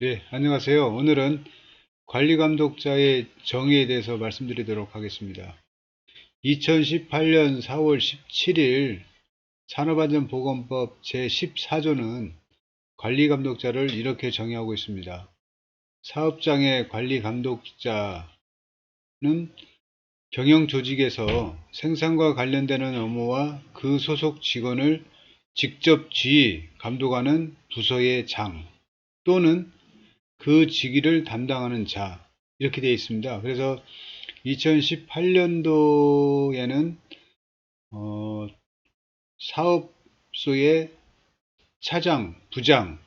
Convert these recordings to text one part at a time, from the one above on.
네, 안녕하세요. 오늘은 관리감독자의 정의에 대해서 말씀드리도록 하겠습니다. 2018년 4월 17일 산업안전보건법 제14조는 관리감독자를 이렇게 정의하고 있습니다. 사업장의 관리감독자는 경영조직에서 생산과 관련되는 업무와 그 소속 직원을 직접 지휘, 감독하는 부서의 장 또는 그 직위를 담당하는 자 이렇게 되어 있습니다. 그래서 2018년도에는 어, 사업소의 차장, 부장을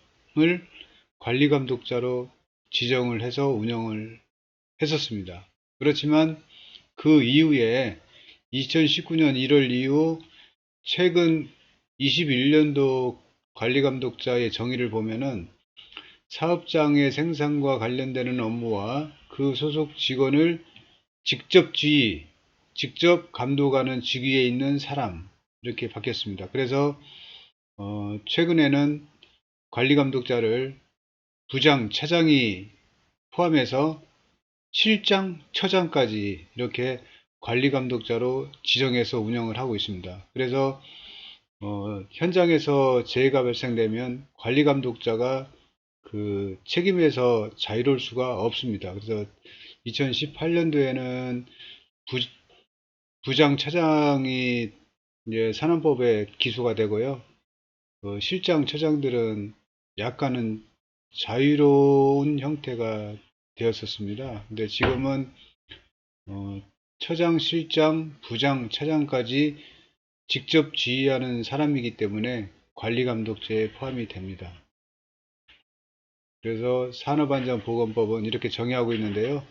관리감독자로 지정을 해서 운영을 했었습니다. 그렇지만 그 이후에 2019년 1월 이후 최근 21년도 관리감독자의 정의를 보면은 사업장의 생산과 관련되는 업무와 그 소속 직원을 직접 지휘, 직접 감독하는 직위에 있는 사람 이렇게 바뀌었습니다. 그래서 어, 최근에는 관리감독자를 부장, 차장이 포함해서 실장, 처장까지 이렇게 관리감독자로 지정해서 운영을 하고 있습니다. 그래서 어, 현장에서 재해가 발생되면 관리감독자가 그 책임에서 자유로울 수가 없습니다. 그래서 2018년도에는 부, 부장 차장이 이제 산업법에 기소가 되고요. 그 실장 차장들은 약간은 자유로운 형태가 되었었습니다. 근데 지금은 어, 처장, 실장, 부장, 차장까지 직접 지휘하는 사람이기 때문에 관리 감독제에 포함이 됩니다. 그래서 산업안전보건법은 이렇게 정의하고 있는데요.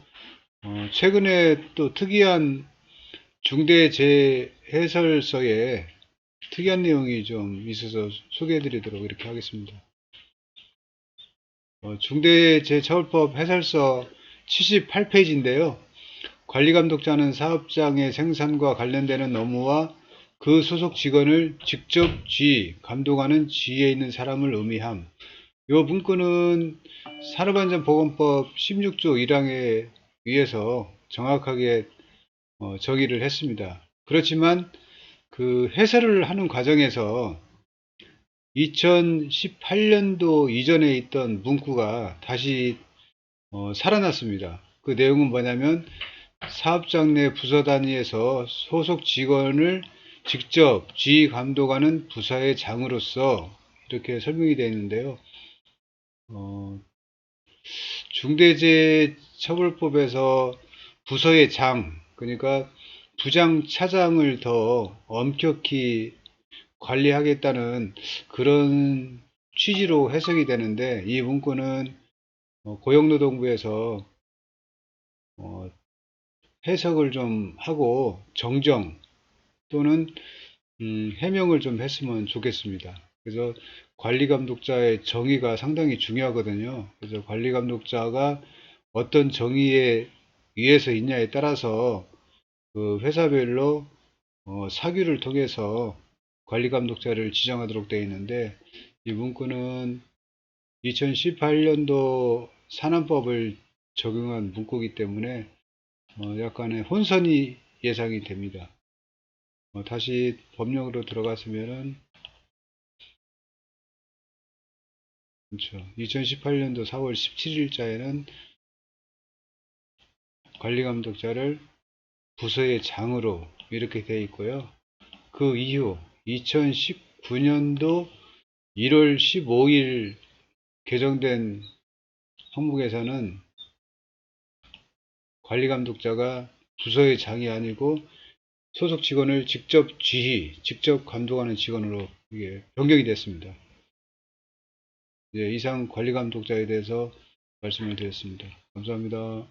어, 최근에 또 특이한 중대재해설서에 특이한 내용이 좀 있어서 소개해 드리도록 이렇게 하겠습니다. 어, 중대재해처벌법 해설서 78페이지인데요. 관리감독자는 사업장의 생산과 관련되는 업무와 그 소속 직원을 직접 지휘, 감독하는 지위에 있는 사람을 의미함. 이 문구는 산업안전보건법 16조 1항에 의해서 정확하게 어, 정의를 했습니다. 그렇지만 그 해설을 하는 과정에서 2018년도 이전에 있던 문구가 다시 어, 살아났습니다. 그 내용은 뭐냐면 사업장 내 부서 단위에서 소속 직원을 직접 지휘 감독하는 부서의 장으로서 이렇게 설명이 되어 있는데요. 어, 중대재해처벌법에서 부서의 장, 그러니까 부장 차장을 더 엄격히 관리하겠다는 그런 취지로 해석이 되는데 이 문구는 어, 고용노동부에서 어, 해석을 좀 하고 정정 또는 음, 해명을 좀 했으면 좋겠습니다. 그래서 관리 감독자의 정의가 상당히 중요하거든요. 그래서 관리 감독자가 어떤 정의에 의해서 있냐에 따라서 그 회사별로 어, 사규를 통해서 관리 감독자를 지정하도록 되어 있는데 이 문구는 2018년도 산안법을 적용한 문구이기 때문에 어, 약간의 혼선이 예상이 됩니다. 어, 다시 법령으로 들어갔으면은 그렇죠. 2018년도 4월 17일자에는 관리감독자를 부서의 장으로 이렇게 되어 있고요. 그 이후 2019년도 1월 15일 개정된 항목에서는 관리감독자가 부서의 장이 아니고 소속 직원을 직접 지휘, 직접 감독하는 직원으로 이게 변경이 됐습니다. 예, 이상 관리감독자에 대해서 말씀을 드렸습니다. 감사합니다.